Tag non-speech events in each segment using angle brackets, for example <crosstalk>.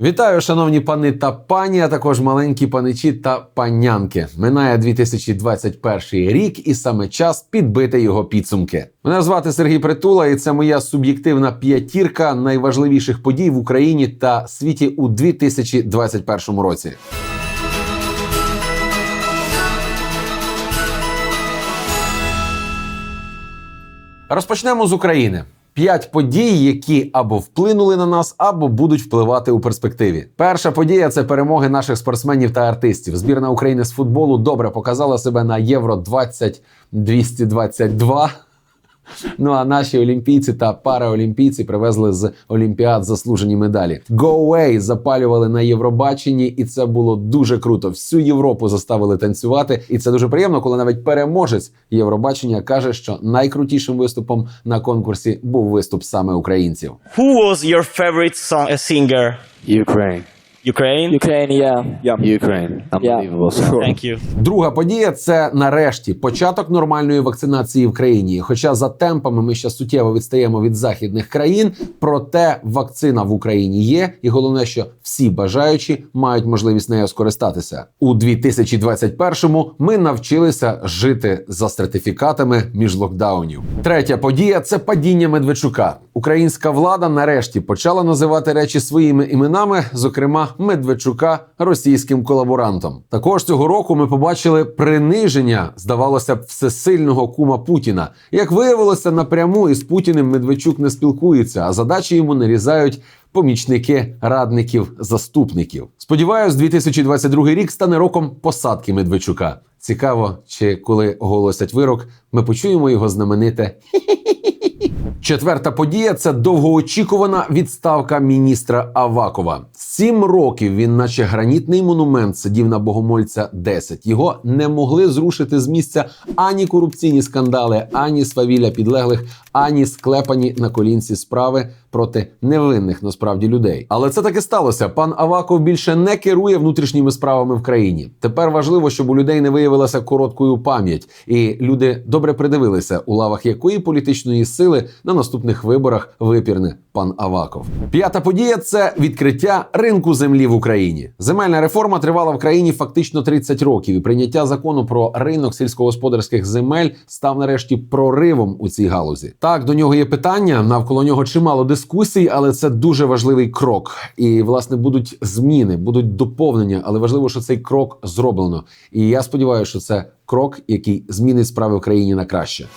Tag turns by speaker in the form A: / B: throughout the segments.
A: Вітаю, шановні пани та пані, а також маленькі паничі та панянки. Минає 2021 рік, і саме час підбити його підсумки. Мене звати Сергій Притула, і це моя суб'єктивна п'ятірка найважливіших подій в Україні та світі у 2021 році. Розпочнемо з України. П'ять подій, які або вплинули на нас, або будуть впливати у перспективі. Перша подія це перемоги наших спортсменів та артистів. Збірна України з футболу добре показала себе на Євро 2022. <laughs> Ну а наші олімпійці та параолімпійці привезли з олімпіад заслужені медалі. Go Away запалювали на Євробаченні, і це було дуже круто. Всю Європу заставили танцювати, і це дуже приємно, коли навіть переможець Євробачення каже, що найкрутішим виступом на конкурсі був виступ саме українців.
B: Who was your favorite song, singer?
C: Ukraine.
B: Ukraine?
D: Ukraine, yeah. Yeah.
C: Ukraine. Unbelievable song.
B: Thank you.
A: Друга подія це нарешті початок нормальної вакцинації в країні. Хоча за темпами ми ще суттєво відстаємо від західних країн, проте вакцина в Україні є, і головне, що всі бажаючі мають можливість нею скористатися. У 2021-му ми навчилися жити за сертифікатами між локдаунів. Третя подія це падіння Медведчука. Українська влада нарешті почала називати речі своїми іменами, зокрема Медведчука російським колаборантом. Також цього року ми побачили приниження, здавалося б, всесильного кума Путіна. Як виявилося, напряму із Путіним Медведчук не спілкується, а задачі йому нарізають. Помічники радників заступників. Сподіваюсь, 2022 рік стане роком посадки Медведчука. Цікаво, чи коли оголосять вирок, ми почуємо його знамените Четверта подія це довгоочікувана відставка міністра Авакова. Сім років він, наче гранітний монумент, сидів на богомольця 10. Його не могли зрушити з місця ані корупційні скандали, ані свавілля підлеглих, ані склепані на колінці справи проти невинних насправді людей. Але це таки сталося. Пан Аваков більше не керує внутрішніми справами в країні. Тепер важливо, щоб у людей не виявилася короткою пам'ять, і люди добре придивилися, у лавах якої політичної сили на наступних виборах випірне пан Аваков. П'ята подія це відкриття ринку землі в Україні. Земельна реформа тривала в країні фактично 30 років, і прийняття закону про ринок сільськогосподарських земель став нарешті проривом у цій галузі. Так, до нього є питання, навколо нього чимало дискусій, але це дуже важливий крок. І власне будуть зміни, будуть доповнення, але важливо, що цей крок зроблено. І я сподіваюся, що це крок, який змінить справи в країні на краще.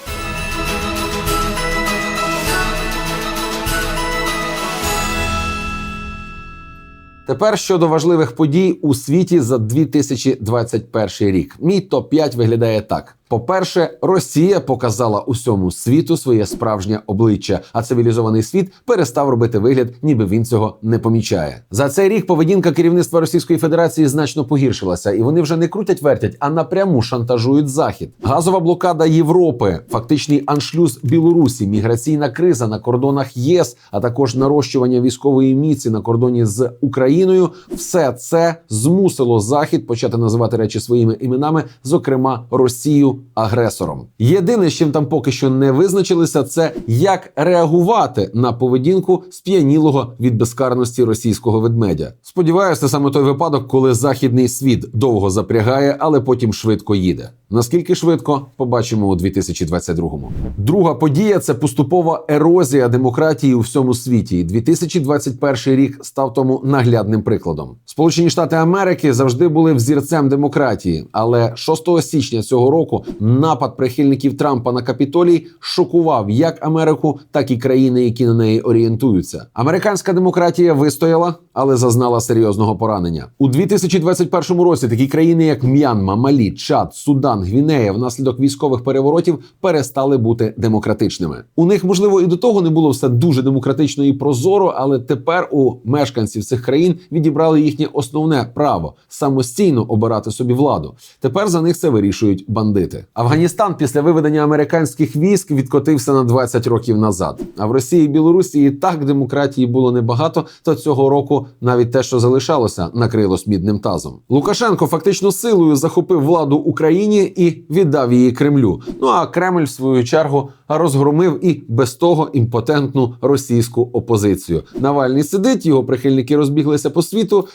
A: Тепер щодо важливих подій у світі за 2021 рік. Мій топ 5 виглядає так. По-перше, Росія показала усьому світу своє справжнє обличчя, а цивілізований світ перестав робити вигляд, ніби він цього не помічає. За цей рік поведінка керівництва Російської Федерації значно погіршилася, і вони вже не крутять вертять, а напряму шантажують захід. Газова блокада Європи, фактичний аншлюз Білорусі, міграційна криза на кордонах ЄС, а також нарощування військової міці на кордоні з Україною. Все це змусило Захід почати називати речі своїми іменами, зокрема Росію агресором. Єдине, з чим там поки що не визначилися, це як реагувати на поведінку сп'янілого від безкарності російського ведмедя. Сподіваюся, саме той випадок, коли західний світ довго запрягає, але потім швидко їде. Наскільки швидко побачимо у 2022-му. Друга подія це поступова ерозія демократії у всьому світі. І 2021 рік став тому наглядним прикладом. Сполучені Штати Америки завжди були взірцем демократії, але 6 січня цього року напад прихильників Трампа на Капітолій шокував як Америку, так і країни, які на неї орієнтуються. Американська демократія вистояла, але зазнала серйозного поранення у 2021 році. Такі країни, як М'янма, Малі, Чад, Судан, Гвінея, внаслідок військових переворотів перестали бути демократичними. У них можливо і до того не було все дуже демократично і прозоро, але тепер у мешканців цих країн відібрали їхнє основне право самостійно обирати собі владу. Тепер за них це вирішують бандити. Афганістан після виведення американських військ відкотився на 20 років назад. А в Росії і Білорусі і так демократії було небагато. То цього року навіть те, що залишалося, накрилось мідним тазом. Лукашенко фактично силою захопив владу Україні і віддав її Кремлю. Ну а Кремль, в свою чергу, розгромив і без того імпотентну російську опозицію. Навальний сидить, його прихильники розбіглися по світу.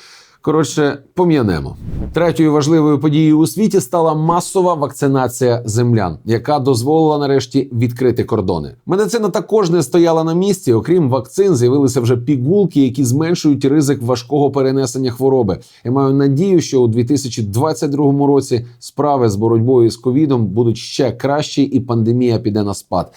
A: Коротше, пом'янемо. Третьою важливою подією у світі стала масова вакцинація землян, яка дозволила нарешті відкрити кордони. Медицина також не стояла на місці. Окрім вакцин, з'явилися вже пігулки, які зменшують ризик важкого перенесення хвороби. Я маю надію, що у 2022 році справи з боротьбою з ковідом будуть ще кращі, і пандемія піде на спад.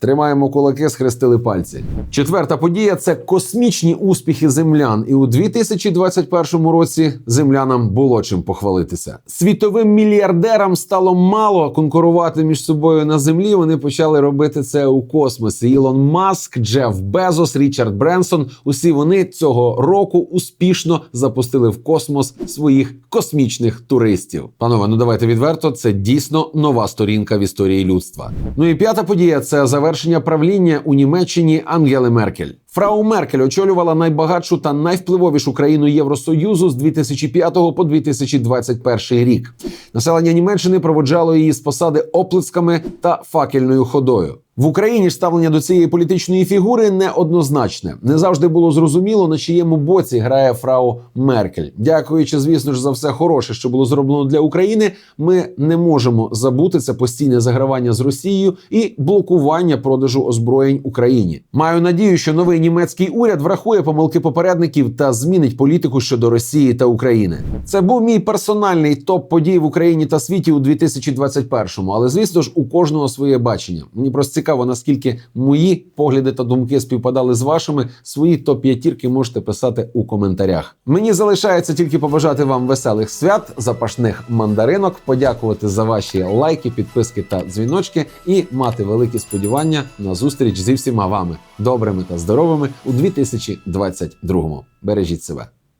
A: Тримаємо кулаки, схрестили пальці. Четверта подія це космічні успіхи землян. І у 2021 році землянам було чим похвалитися. Світовим мільярдерам стало мало конкурувати між собою на землі. Вони почали робити це у космосі. Ілон Маск, Джеф Безос, Річард Бренсон. Усі вони цього року успішно запустили в космос своїх космічних туристів. Панове, ну давайте відверто. Це дійсно нова сторінка в історії людства. Ну і п'ята подія це завершення правління у Німеччині Ангели Меркель. Фрау Меркель очолювала найбагатшу та найвпливовішу країну Євросоюзу з 2005 по 2021 рік. Населення Німеччини проводжало її з посади оплесками та факельною ходою. В Україні ставлення до цієї політичної фігури неоднозначне. Не завжди було зрозуміло, на чиєму боці грає фрау Меркель. Дякуючи, звісно ж, за все хороше, що було зроблено для України. Ми не можемо забути це постійне загравання з Росією і блокування продажу озброєнь Україні. Маю надію, що новий німецький уряд врахує помилки попередників та змінить політику щодо Росії та України. Це був мій персональний топ подій в Україні та світі у 2021-му. Але звісно ж, у кожного своє бачення. Мені просто цікаво, наскільки мої погляди та думки співпадали з вашими. Свої топ п'ятірки можете писати у коментарях. Мені залишається тільки побажати вам веселих свят, запашних мандаринок, подякувати за ваші лайки, підписки та дзвіночки і мати великі сподівання на зустріч зі всіма вами, добрими та здоровими у 2022-му. Бережіть себе.